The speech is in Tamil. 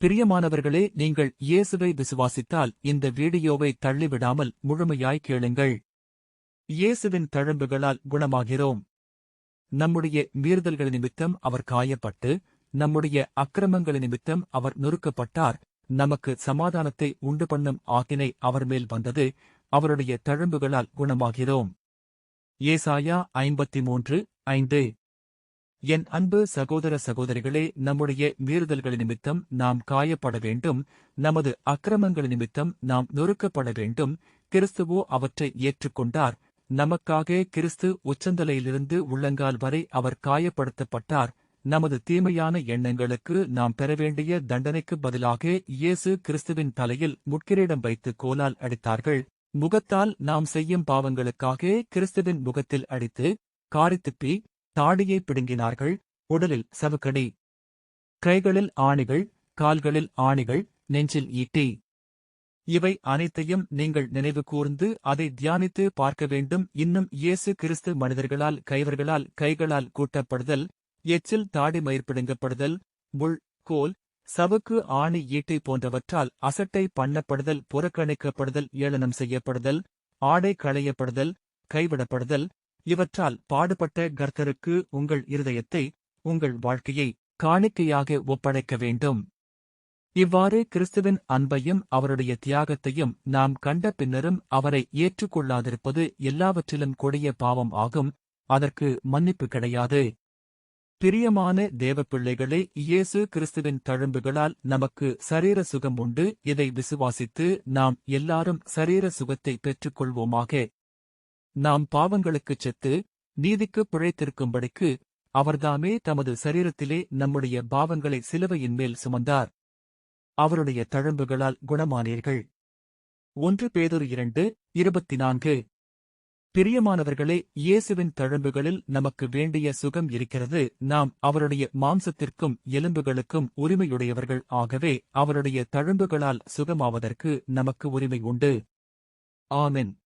பிரியமானவர்களே நீங்கள் இயேசுவை விசுவாசித்தால் இந்த வீடியோவை தள்ளிவிடாமல் முழுமையாய் கேளுங்கள். இயேசுவின் தழும்புகளால் குணமாகிறோம். நம்முடைய மீறுதல்கள் நிமித்தம் அவர் காயப்பட்டு நம்முடைய அக்கிரமங்கள் நிமித்தம் அவர் நொறுக்கப்பட்டார். நமக்கு சமாதானத்தை உண்டு பண்ணும் ஆக்கினை அவர் மேல் வந்தது அவருடைய தழும்புகளால் குணமாகிறோம். ஏசாயா ஐம்பத்தி மூன்று ஐந்து. என் அன்பு சகோதர சகோதரிகளே நம்முடைய மீறுதல்கள் நிமித்தம் நாம் காயப்பட வேண்டும். நமது அக்கிரமங்கள் நிமித்தம் நாம் நொறுக்கப்பட வேண்டும். கிறிஸ்துவோ அவற்றை ஏற்றுக்கொண்டார். நமக்காக கிறிஸ்து உச்சந்தலையிலிருந்து உள்ளங்கால் வரை அவர் காயப்படுத்தப்பட்டார். நமது தீமையான எண்ணங்களுக்கு நாம் பெற வேண்டிய தண்டனைக்கு பதிலாக இயேசு கிறிஸ்துவின் தலையில் முட்கிரீடம் வைத்து கோலால் அடித்தார்கள். முகத்தால் நாம் செய்யும் பாவங்களுக்காக கிறிஸ்துவின் முகத்தில் அடித்து காரித்துப்பி தாடியை பிடுங்கினார்கள். உடலில் சவுக்கடி. கைகளில் ஆணிகள் கால்களில் ஆணிகள் நெஞ்சில் ஈட்டி. இவை அனைத்தையும் நீங்கள் நினைவு கூர்ந்து அதை தியானித்து பார்க்க வேண்டும். இன்னும் இயேசு கிறிஸ்து மனிதர்களால் கைவர்களால் கைகளால் கூட்டப்படுதல் எச்சில் தாடி மயிர்பிடுங்கப்படுதல் முள் கோல் சவுக்கு ஆணி ஈட்டை போன்றவற்றால் அசட்டை பண்ணப்படுதல் புறக்கணிக்கப்படுதல் ஏளனம் செய்யப்படுதல் ஆடை களையப்படுதல் கைவிடப்படுதல் இவற்றால் பாடுபட்ட கர்த்தருக்கு உங்கள் இருதயத்தை உங்கள் வாழ்க்கையை காணிக்கையாக ஒப்படைக்க வேண்டும். இவ்வாறு கிறிஸ்துவின் அன்பையும் அவருடைய தியாகத்தையும் நாம் கண்ட பின்னரும் அவரை ஏற்றுக்கொள்ளாதிருப்பது எல்லாவற்றிலும் கொடிய பாவம் ஆகும் அதற்கு மன்னிப்பு கிடையாது. பிரியமான தேவப்பிள்ளைகளே இயேசு கிறிஸ்துவின் தழும்புகளால் நமக்கு சரீர சுகம் உண்டு. இதை விசுவாசித்து நாம் எல்லாரும் சரீர சுகத்தை பெற்றுக்கொள்வோமாக. நாம் பாவங்களுக்குச் செத்து நீதிக்கு பிழைத்திருக்கும்படிக்கு அவர்தாமே தமது சரீரத்திலே நம்முடைய பாவங்களை சிலுவையின் மேல் சுமந்தார். அவருடைய தழும்புகளால் குணமானீர்கள். ஒன்று பேதொரு இரண்டு இருபத்தி நான்கு பிரியமானவர்களே இயேசுவின் தழும்புகளில் நமக்கு வேண்டிய சுகம் இருக்கிறது. நாம் அவருடைய மாம்சத்திற்கும் எலும்புகளுக்கும் உரிமையுடையவர்கள். ஆகவே அவருடைய தழும்புகளால் சுகமாவதற்கு நமக்கு உரிமை உண்டு. ஆமென்.